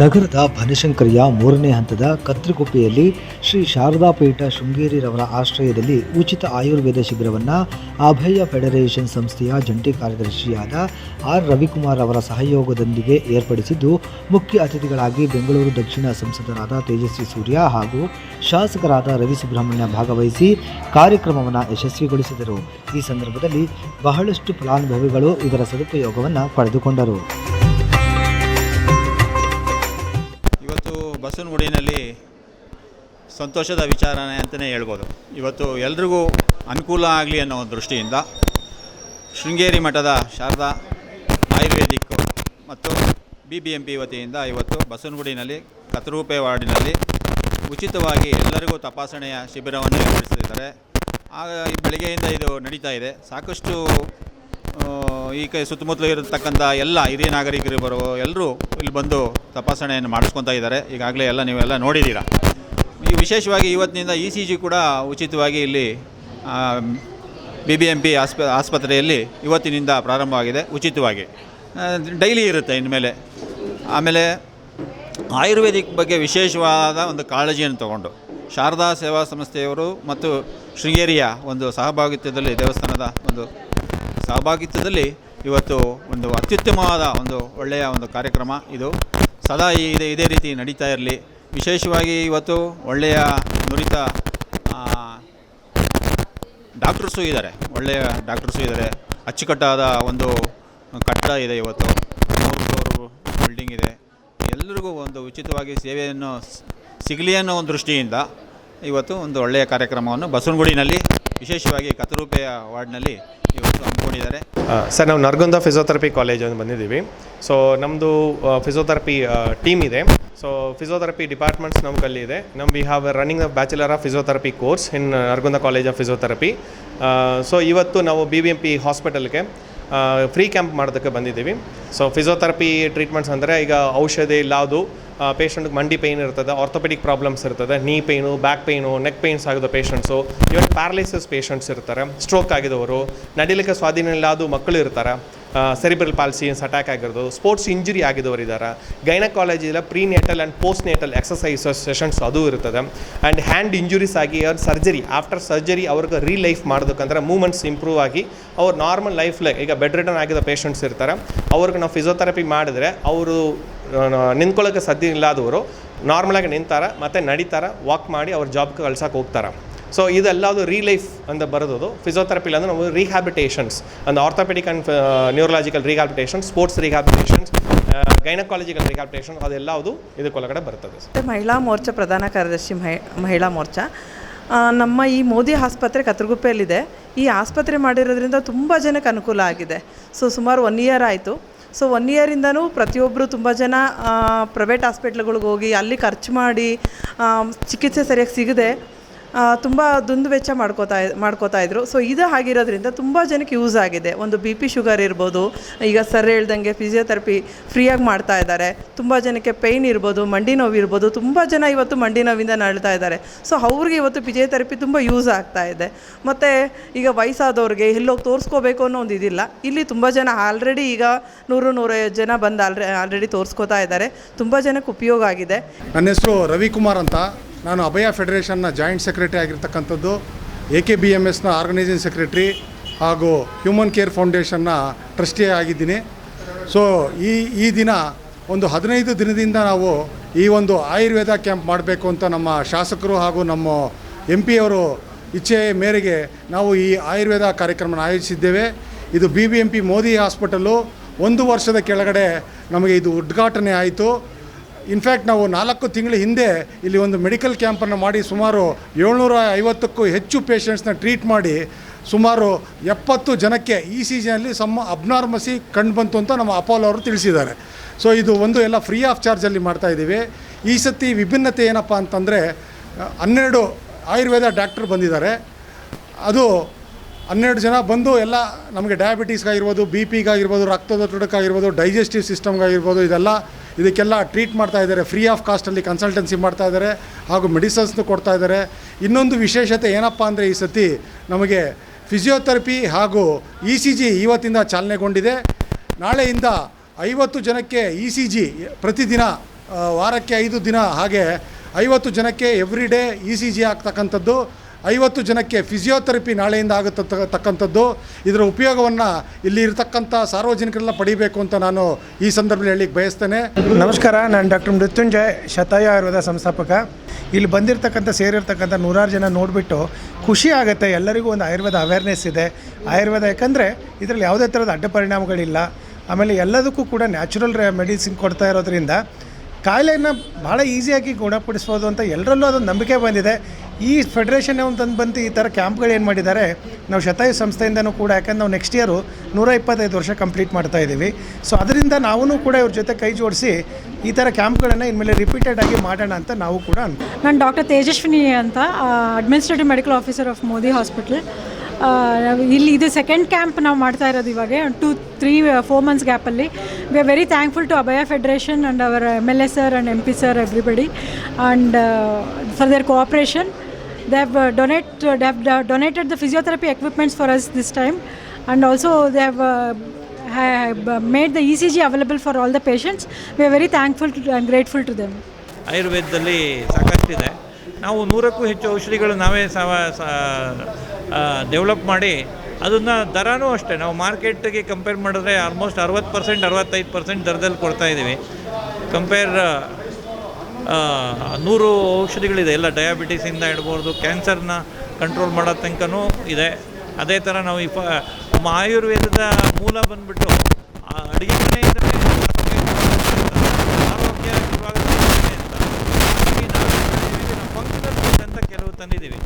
ನಗರದ ಬನಶಂಕರಿಯ ಮೂರನೇ ಹಂತದ ಕತ್ರಿಗುಪ್ಪೆಯಲ್ಲಿ ಶ್ರೀ ಶಾರದಾಪೀಠ ಶೃಂಗೇರಿರವರ ಆಶ್ರಯದಲ್ಲಿ ಉಚಿತ ಆಯುರ್ವೇದ ಶಿಬಿರವನ್ನು ಅಭಯ ಫೆಡರೇಷನ್ ಸಂಸ್ಥೆಯ ಜಂಟಿ ಕಾರ್ಯದರ್ಶಿಯಾದ ಆರ್ ರವಿಕುಮಾರ್ ಅವರ ಸಹಯೋಗದೊಂದಿಗೆ ಏರ್ಪಡಿಸಿದ್ದು, ಮುಖ್ಯ ಅತಿಥಿಗಳಾಗಿ ಬೆಂಗಳೂರು ದಕ್ಷಿಣ ಸಂಸದರಾದ ತೇಜಸ್ವಿ ಸೂರ್ಯ ಹಾಗೂ ಶಾಸಕರಾದ ರವಿ ಸುಬ್ರಹ್ಮಣ್ಯ ಭಾಗವಹಿಸಿ ಕಾರ್ಯಕ್ರಮವನ್ನು ಯಶಸ್ವಿಗೊಳಿಸಿದರು. ಈ ಸಂದರ್ಭದಲ್ಲಿ ಬಹಳಷ್ಟು ಫಲಾನುಭವಿಗಳು ಇದರ ಸದುಪಯೋಗವನ್ನು ಪಡೆದುಕೊಂಡರು. ಬಸವನಗುಡಿನಲ್ಲಿ ಸಂತೋಷದ ವಿಚಾರಣೆ ಅಂತಲೇ ಹೇಳ್ಬೋದು. ಇವತ್ತು ಎಲ್ರಿಗೂ ಅನುಕೂಲ ಆಗಲಿ ಅನ್ನೋ ದೃಷ್ಟಿಯಿಂದ ಶೃಂಗೇರಿ ಮಠದ ಶಾರದಾ ಆಯುರ್ವೇದಿಕ್ ಮತ್ತು ಬಿ ಬಿ ಎಂ ಪಿ ವತಿಯಿಂದ ಇವತ್ತು ಬಸವನಗುಡಿನಲ್ಲಿ ಕತರೂಪೆ ವಾರ್ಡಿನಲ್ಲಿ ಉಚಿತವಾಗಿ ಎಲ್ಲರಿಗೂ ತಪಾಸಣೆಯ ಶಿಬಿರವನ್ನು ಏರ್ಪಡಿಸಿದ್ದಾರೆ. ಬೆಳಗ್ಗೆಯಿಂದ ಇದು ನಡೀತಾ ಇದೆ. ಸಾಕಷ್ಟು ಈ ಕೈ ಸುತ್ತಮುತ್ತಲು ಇರತಕ್ಕಂಥ ಎಲ್ಲ ಹಿರಿಯ ನಾಗರಿಕರು ಬರೋ ಎಲ್ಲರೂ ಇಲ್ಲಿ ಬಂದು ತಪಾಸಣೆಯನ್ನು ಮಾಡಿಸ್ಕೊತಾ ಇದ್ದಾರೆ. ಈಗಾಗಲೇ ಎಲ್ಲ ನೀವೆಲ್ಲ ನೋಡಿದ್ದೀರಾ. ಈ ವಿಶೇಷವಾಗಿ ಇವತ್ತಿನಿಂದ ಇ ಸಿ ಜಿ ಕೂಡ ಉಚಿತವಾಗಿ ಇಲ್ಲಿ ಬಿ ಬಿ ಎಂ ಪಿ ಆಸ್ಪ, ಆಸ್ಪತ್ರೆಯಲ್ಲಿ ಇವತ್ತಿನಿಂದ ಪ್ರಾರಂಭವಾಗಿದೆ, ಉಚಿತವಾಗಿ. ಡೈಲಿ ಇರುತ್ತೆ ಇನ್ಮೇಲೆ. ಆಮೇಲೆ ಆಯುರ್ವೇದಿಕ್ ಬಗ್ಗೆ ವಿಶೇಷವಾದ ಒಂದು ಕಾಳಜಿಯನ್ನು ತಗೊಂಡು ಶಾರದಾ ಸೇವಾ ಸಂಸ್ಥೆಯವರು ಮತ್ತು ಶೃಂಗೇರಿಯ ಒಂದು ಸಹಭಾಗಿತ್ವದಲ್ಲಿ ದೇವಸ್ಥಾನದ ಒಂದು ಸಹಭಾಗಿತ್ವದಲ್ಲಿ ಇವತ್ತು ಒಂದು ಅತ್ಯುತ್ತಮವಾದ ಒಂದು ಒಳ್ಳೆಯ ಒಂದು ಕಾರ್ಯಕ್ರಮ ಇದು. ಸದಾ ಇದೇ ಇದೇ ರೀತಿ ನಡೀತಾ ಇರಲಿ. ವಿಶೇಷವಾಗಿ ಇವತ್ತು ಒಳ್ಳೆಯ ನುರಿತ ಡಾಕ್ಟರ್ಸು ಇದ್ದಾರೆ. ಒಳ್ಳೆಯ ಡಾಕ್ಟರ್ಸು ಇದ್ದಾರೆ. ಅಚ್ಚುಕಟ್ಟಾದ ಒಂದು ಕಟ್ಟಡ ಇದೆ ಇವತ್ತು. ಫ್ಲೋರ್ ಬಿಲ್ಡಿಂಗ್ ಇದೆ. ಎಲ್ಲರಿಗೂ ಒಂದು ಉಚಿತವಾಗಿ ಸೇವೆಯನ್ನು ಸಿಗಲಿ ಅನ್ನೋ ಒಂದು ದೃಷ್ಟಿಯಿಂದ ಇವತ್ತು ಒಂದು ಒಳ್ಳೆಯ ಕಾರ್ಯಕ್ರಮವನ್ನು ಬಸವನಗುಡಿನಲ್ಲಿ ವಿಶೇಷವಾಗಿ ಕತರೂಪೆಯ ವಾರ್ಡ್ನಲ್ಲಿ ಇವತ್ತು ಹಮ್ಮಿಕೊಂಡಿದ್ದಾರೆ ಸರ್, ನಾವು ನರ್ಗುಂದ ಫಿಸಿಯೋಥೆರಪಿ ಕಾಲೇಜ್ ಅಂತ ಬಂದಿದ್ದೀವಿ. ಸೊ ನಮ್ಮದು ಫಿಸಿಯೋಥೆರಪಿ ಟೀಮ್ ಇದೆ. ಸೊ, ಫಿಸಿಯೋಥೆರಪಿ ಡಿಪಾರ್ಟ್ಮೆಂಟ್ಸ್ ನಮ್ಮ ಇದೆ. ನಮ್ಮ we have running the bachelor of physiotherapy course in Nargund college of physiotherapy. So ಇವತ್ತು ನಾವು ಬಿ ಬಿ ಎಂ ಪಿ ಹಾಸ್ಪಿಟಲ್ಗೆ ಫ್ರೀ ಕ್ಯಾಂಪ್ ಮಾಡೋದಕ್ಕೆ ಬಂದಿದ್ದೀವಿ. ಸೊ ಫಿಸಿಯೋಥೆರಪಿ ಟ್ರೀಟ್ಮೆಂಟ್ಸ್ ಅಂದರೆ ಈಗ ಔಷಧಿ ಇಲ್ಲಾದು ಪೇಷಂಟ್ಗೆ ಮಂಡಿ ಪೇಯ್ನ್ ಇರ್ತದೆ ಆರ್ಥೋಪೆಡಿಕ್ ಪ್ರಾಬ್ಲಮ್ಸ್ ಇರ್ತದೆ knee pain back pain neck pains ಆಗಿದ ಪೇಷಂಟ್ಸು ಇವನ್ ಪ್ಯಾರಾಲಿಸಿಸ್ ಪೇಷಂಟ್ಸ್ ಇರ್ತಾರೆ ಸ್ಟ್ರೋಕ್ ಆಗಿದವರು, ನಡಿಲಿಕ್ಕೆ ಸ್ವಾಧೀನ ಇಲ್ಲಾದು ಮಕ್ಕಳು ಇರ್ತಾರೆ. ಸೆರಿಬ್ರಲ್ ಪಾಲ್ಸಿಯನ್ಸ್ ಅಟ್ಯಾಕ್ ಆಗಿರೋದು ಸ್ಪೋರ್ಟ್ಸ್ ಇಂಜುರಿ ಆಗಿದವರಿದ್ದಾರೆ ಗೈನಕಾಲಜಿಲ್ಲ prenatal and postnatal exercise sessions ಅದು ಇರ್ತದೆ. ಆ್ಯಂಡ್ ಹ್ಯಾಂಡ್ ಇಂಜುರೀಸ್ ಆಗಿ ಅವ್ರ ಸರ್ಜರಿ ಆಫ್ಟರ್ ಸರ್ಜರಿ ಅವ್ರಿಗೆ ರೀ ಲೈಫ್ ಮಾಡೋದಕ್ಕಂದ್ರೆ ಮೂಮೆಂಟ್ಸ್ ಇಂಪ್ರೂವ್ ಆಗಿ ಅವ್ರು ನಾರ್ಮಲ್ ಲೈಫ್ ಈಗ ಬೆಡ್ ರಿಟರ್ನ್ ಆಗಿದ ಪೇಷಂಟ್ಸ್ ಇರ್ತಾರೆ. ಅವ್ರಿಗೆ ನಾವು ಫಿಸಿಯೋಥೆರಪಿ ಮಾಡಿದ್ರೆ ಅವರು ನಿಂತ್ಕೊಳ್ಳೋಕೆ ಸಾಧ್ಯ ಇಲ್ಲದವರು ನಾರ್ಮಲಾಗಿ ನಿಂತಾರ, ಮತ್ತು ನಡೀತಾರ ವಾಕ್ ಮಾಡಿ ಅವ್ರ ಜಾಬ್ಗೆ ಕಳ್ಸೋಕೆ ಹೋಗ್ತಾರೆ. ಸೊ ಇದೆಲ್ಲದು ರೀ ಲೈಫ್ ಅಂತ ಬರೋದು ಫಿಸಿಯೋಥೆರಪಿ ಅಂದರೆ ನಾವು ರಿಹ್ಯಾಬಿಟೇಷನ್ಸ್ ಅಂದರೆ orthopaedic and neurological rehabilitation sports rehabilitations gynaecological rehabilitation ಅದೆಲ್ಲದು ಇದಕ್ಕೊಳಗಡೆ ಬರ್ತದೆ. ಮಹಿಳಾ ಮೋರ್ಚಾ ಪ್ರಧಾನ ಕಾರ್ಯದರ್ಶಿ ಮಹಿ, ಮಹಿಳಾ ಮೋರ್ಚಾ. ನಮ್ಮ ಈ ಮೋದಿ ಆಸ್ಪತ್ರೆ ಕತ್ರಗುಪ್ಪೆಯಲ್ಲಿದೆ. ಈ ಆಸ್ಪತ್ರೆ ಮಾಡಿರೋದ್ರಿಂದ ತುಂಬ ಜನಕ್ಕೆ ಅನುಕೂಲ ಆಗಿದೆ. ಸೊ ಸುಮಾರು ಒನ್ ಇಯರ್ ಆಯಿತು. ಸೊ ಒನ್ ಇಯರಿಂದನೂ ಪ್ರತಿಯೊಬ್ಬರು ತುಂಬ ಜನ ಪ್ರೈವೇಟ್ ಹಾಸ್ಪಿಟ್ಲ್ಗಳಿಗೆ ಹೋಗಿ ಅಲ್ಲಿ ಖರ್ಚು ಮಾಡಿ ಚಿಕಿತ್ಸೆ ಸರಿಯಾಗಿ ಸಿಗದೆ ತುಂಬ ದುಂದು ವೆಚ್ಚ ಮಾಡ್ಕೋತಾ ಮಾಡ್ಕೋತಾ ಇದ್ರು. ಸೊ ಇದು ಆಗಿರೋದ್ರಿಂದ ತುಂಬ ಜನಕ್ಕೆ ಯೂಸ್ ಆಗಿದೆ. ಒಂದು ಬಿ ಪಿ ಶುಗರ್ ಇರ್ಬೋದು, ಈಗ ಸರ್ ಹೇಳ್ದಂಗೆ ಫಿಸಿಯೋಥೆರಪಿ ಫ್ರೀಯಾಗಿ ಮಾಡ್ತಾ ಇದ್ದಾರೆ. ತುಂಬ ಜನಕ್ಕೆ ಪೇಯ್ನ್ ಇರ್ಬೋದು, ಮಂಡಿ ನೋವು ಇರ್ಬೋದು, ತುಂಬ ಜನ ಇವತ್ತು ಮಂಡಿ ನೋವಿಂದ ನಳ್ತಾ ಇದ್ದಾರೆ. ಸೊ ಅವ್ರಿಗೆ ಇವತ್ತು ಫಿಸಿಯೋಥೆರಪಿ ತುಂಬ ಯೂಸ್ ಆಗ್ತಾ ಇದೆ. ಮತ್ತು ಈಗ ವಯಸ್ಸಾದವ್ರಿಗೆ ಎಲ್ಲೋಗಿ ತೋರಿಸ್ಕೋಬೇಕು ಅನ್ನೋ ಒಂದು ಇದಿಲ್ಲ. ಇಲ್ಲಿ ತುಂಬ ಜನ ಆಲ್ರೆಡಿ ಈಗ ನೂರು, ನೂರೈವತ್ತು ಜನ ಬಂದು ಆಲ್ರೆ ಆಲ್ರೆಡಿ ತೋರಿಸ್ಕೋತಾ ಇದ್ದಾರೆ. ತುಂಬ ಜನಕ್ಕೆ ಉಪಯೋಗ ಆಗಿದೆ. ನನ್ನ ಹೆಸರು ರವಿಕುಮಾರ್ ಅಂತ. ನಾನು ಅಭಯ ಫೆಡರೇಷನ್ನ ಜಾಯಿಂಟ್ ಸೆಕ್ರೆಟರಿ ಆಗಿರ್ತಕ್ಕಂಥದ್ದು, ಎ ಕೆ ಬಿ ಎಂ ಎಸ್ನ ಆರ್ಗನೈಸಿಂಗ್ ಸೆಕ್ರೆಟ್ರಿ ಹಾಗೂ ಹ್ಯೂಮನ್ ಕೇರ್ ಫೌಂಡೇಶನ್ನ ಟ್ರಸ್ಟಿ ಆಗಿದ್ದೀನಿ. ಸೊ, ಈ ಈ ದಿನ ಒಂದು ಹದಿನೈದು ದಿನದಿಂದ ನಾವು ಈ ಒಂದು ಆಯುರ್ವೇದ ಕ್ಯಾಂಪ್ ಮಾಡಬೇಕು ಅಂತ ನಮ್ಮ ಶಾಸಕರು ಹಾಗೂ ನಮ್ಮ ಎಂ ಪಿಯವರು ಇಚ್ಛೆ ಮೇರೆಗೆ ನಾವು ಈ ಆಯುರ್ವೇದ ಕಾರ್ಯಕ್ರಮನ ಆಯೋಜಿಸಿದ್ದೇವೆ. ಇದು B B M P Modi hospital ಒಂದು ವರ್ಷದ ಕೆಳಗಡೆ ನಮಗೆ ಇದು ಉದ್ಘಾಟನೆ ಆಯಿತು. ಇನ್ಫ್ಯಾಕ್ಟ್ ನಾವು ನಾಲ್ಕು ತಿಂಗಳ ಹಿಂದೆ ಇಲ್ಲಿ ಒಂದು ಮೆಡಿಕಲ್ ಕ್ಯಾಂಪನ್ನು ಮಾಡಿ ಸುಮಾರು ಏಳ್ನೂರ ಐವತ್ತಕ್ಕೂ ಹೆಚ್ಚು ಪೇಷಂಟ್ಸ್ನ ಟ್ರೀಟ್ ಮಾಡಿ ಸುಮಾರು ಎಪ್ಪತ್ತು ಜನಕ್ಕೆ ಈ ಸೀಸನಲ್ಲಿ ಸಮ ಸಮ್ಮ ಅಬ್ನಾರ್ಮಸಿ ಕಂಡು ಬಂತು ಅಂತ ನಮ್ಮ ಅಪೋಲೋ ಅವರು ತಿಳಿಸಿದ್ದಾರೆ. ಸೊ ಇದು ಒಂದು ಎಲ್ಲ ಫ್ರೀ ಆಫ್ ಚಾರ್ಜಲ್ಲಿ ಮಾಡ್ತಾ ಇದ್ದೀವಿ. ಈ ಸತಿ ವಿಭಿನ್ನತೆ ಏನಪ್ಪ ಅಂತಂದರೆ, ಹನ್ನೆರಡು ಆಯುರ್ವೇದ ಡಾಕ್ಟ್ರ್ ಬಂದಿದ್ದಾರೆ. ಅದು ಹನ್ನೆರಡು ಜನ ಬಂದು ಎಲ್ಲ ನಮಗೆ ಡಯಾಬಿಟೀಸ್ಗಾಗಿರ್ಬೋದು ಬಿ ಪಿಗಾಗಿರ್ಬೋದು ರಕ್ತದೊತ್ತಡಕ್ಕಾಗಿರ್ಬೋದು ಡೈಜೆಸ್ಟಿವ್ ಸಿಸ್ಟಮ್ಗಾಗಿರ್ಬೋದು ಇದೆಲ್ಲ ಇದಕ್ಕೆಲ್ಲ ಟ್ರೀಟ್ ಮಾಡ್ತಾ ಇದ್ದಾರೆ. ಫ್ರೀ ಆಫ್ ಕಾಸ್ಟಲ್ಲಿ ಕನ್ಸಲ್ಟೆನ್ಸಿ ಮಾಡ್ತಾ ಇದ್ದಾರೆ ಹಾಗೂ ಮೆಡಿಸನ್ಸ್ನು ಕೊಡ್ತಾ ಇದ್ದಾರೆ. ಇನ್ನೊಂದು ವಿಶೇಷತೆ ಏನಪ್ಪ ಅಂದರೆ ಈ ಸತಿ ನಮಗೆ ಫಿಸಿಯೋಥೆರಪಿ ಹಾಗೂ ಇ ಸಿ ಜಿ ಇವತ್ತಿಂದ ಚಾಲನೆಗೊಂಡಿದೆ. ನಾಳೆಯಿಂದ ಐವತ್ತು ಜನಕ್ಕೆ ಇ ಸಿ ಜಿ ಪ್ರತಿದಿನ ವಾರಕ್ಕೆ ಐದು ದಿನ ಹಾಗೆ ಐವತ್ತು ಜನಕ್ಕೆ every day E C G ಆಗ್ತಕ್ಕಂಥದ್ದು. ಐವತ್ತು ಜನಕ್ಕೆ ಫಿಸಿಯೋಥೆರಪಿ ನಾಳೆಯಿಂದ ಆಗತಕ್ಕಂಥದ್ದು ಇದರ ಉಪಯೋಗವನ್ನು ಇಲ್ಲಿ ಇರತಕ್ಕಂಥ ಸಾರ್ವಜನಿಕರೆಲ್ಲ ಪಡಿಬೇಕು ಅಂತ ನಾನು ಈ ಸಂದರ್ಭದಲ್ಲಿ ಹೇಳಲಿಕ್ಕೆ ಬಯಸ್ತೇನೆ. ನಮಸ್ಕಾರ, ನಾನು ಡಾಕ್ಟರ್ ಮೃತ್ಯುಂಜಯ್ ಶತಾಯ ಆಯುರ್ವೇದ ಸಂಸ್ಥಾಪಕ. ಇಲ್ಲಿ ಬಂದಿರತಕ್ಕಂಥ, ಸೇರಿರ್ತಕ್ಕಂಥ ನೂರಾರು ಜನ ನೋಡಿಬಿಟ್ಟು ಖುಷಿ ಆಗುತ್ತೆ, ಎಲ್ಲರಿಗೂ ಒಂದು ಆಯುರ್ವೇದ ಅವೇರ್ನೆಸ್ ಇದೆ. ಆಯುರ್ವೇದ ಯಾಕಂದರೆ ಇದರಲ್ಲಿ ಯಾವುದೇ ಥರದ ಅಡ್ಡ ಪರಿಣಾಮಗಳಿಲ್ಲ. ಆಮೇಲೆ ಎಲ್ಲದಕ್ಕೂ ಕೂಡ ನ್ಯಾಚುರಲ್ ಮೆಡಿಸಿನ್ ಕೊಡ್ತಾ ಇರೋದ್ರಿಂದ ಕಾಯಿಲೆನ ಭಾಳ ಈಸಿಯಾಗಿ ಗುಣಪಡಿಸ್ಬೋದು ಅಂತ ಎಲ್ಲರಲ್ಲೂ ಅದೊಂದು ನಂಬಿಕೆ ಬಂದಿದೆ. ಈ ಫೆಡರೇಷನ್ ತಂದು ಬಂತು ಈ ಥರ ಕ್ಯಾಂಪ್ಗಳು ಏನು ಮಾಡಿದ್ದಾರೆ, ನಾವು ಶತಾಯು ಸಂಸ್ಥೆಯಿಂದನೂ ಕೂಡ, ಯಾಕಂದ್ರೆ ನಾವು ನೆಕ್ಸ್ಟ್ ಇಯರು ನೂರ ಇಪ್ಪತ್ತೈದು ವರ್ಷ ಕಂಪ್ಲೀಟ್ ಮಾಡ್ತಾ ಇದ್ದೀವಿ. ಸೊ ಅದರಿಂದ ನಾವೂ ಕೂಡ ಇವ್ರ ಜೊತೆ ಕೈ ಜೋಡಿಸಿ ಈ ಥರ ಕ್ಯಾಂಪ್ಗಳನ್ನು ಇನ್ಮೇಲೆ ರಿಪೀಟೆಡ್ ಆಗಿ ಮಾಡೋಣ ಅಂತ ನಾವು ಕೂಡ ನಾನು ಡಾಕ್ಟರ್ ತೇಜಸ್ವಿನಿ ಅಂತ administrative medical officer of Modi hospital ಇಲ್ಲಿ ಇದು ಸೆಕೆಂಡ್ ಕ್ಯಾಂಪ್ ನಾವು ಮಾಡ್ತಾ ಇರೋದು ಇವಾಗ ಟು ತ್ರೀ ಫೋರ್ ಮಂತ್ಸ್ ಗ್ಯಾಪಲ್ಲಿ we are very thankful to Abhaya federation and our M L A sir and M P sir everybody and for their cooperation they have donate they have donated the physiotherapy equipments for us this time and also they have made the E C G available for all the patients we are very thankful to and grateful to them ಆಯುರ್ವೇದದಲ್ಲಿ ಸಾಕಷ್ಟಿದೆ. ನಾವು ನೂರಕ್ಕೂ ಹೆಚ್ಚು ಔಷಧಿಗಳು ನಾವೇ ಸಾ develop ಮಾಡಿ, ಅದನ್ನು ದರನೂ ಅಷ್ಟೇ. ನಾವು ಮಾರ್ಕೆಟ್ಗೆ ಕಂಪೇರ್ ಮಾಡಿದ್ರೆ ಆಲ್ಮೋಸ್ಟ್ ಅರವತ್ತು ಪರ್ಸೆಂಟ್ ಅರವತ್ತೈದು ಪರ್ಸೆಂಟ್ ದರದಲ್ಲಿ ಕೊಡ್ತಾ ಇದ್ದೀವಿ. ಕಂಪೇರ್ ನೂರು ಔಷಧಿಗಳಿದೆ. ಎಲ್ಲ ಡಯಾಬಿಟೀಸಿಂದ ಇಡ್ಬೋದು ಕ್ಯಾನ್ಸರ್ನ ಕಂಟ್ರೋಲ್ ಮಾಡೋ ತನಕನೂ ಇದೆ. ಅದೇ ಥರ ನಾವು ಈ ನಮ್ಮ ಆಯುರ್ವೇದದ ಮೂಲ ಬಂದುಬಿಟ್ಟು ಅಡುಗೆ ಮನೆಯಿಂದಲೇ ಆರೋಗ್ಯ ಅಂತ ಕೆಲವು ತಂದಿದ್ದೀವಿ.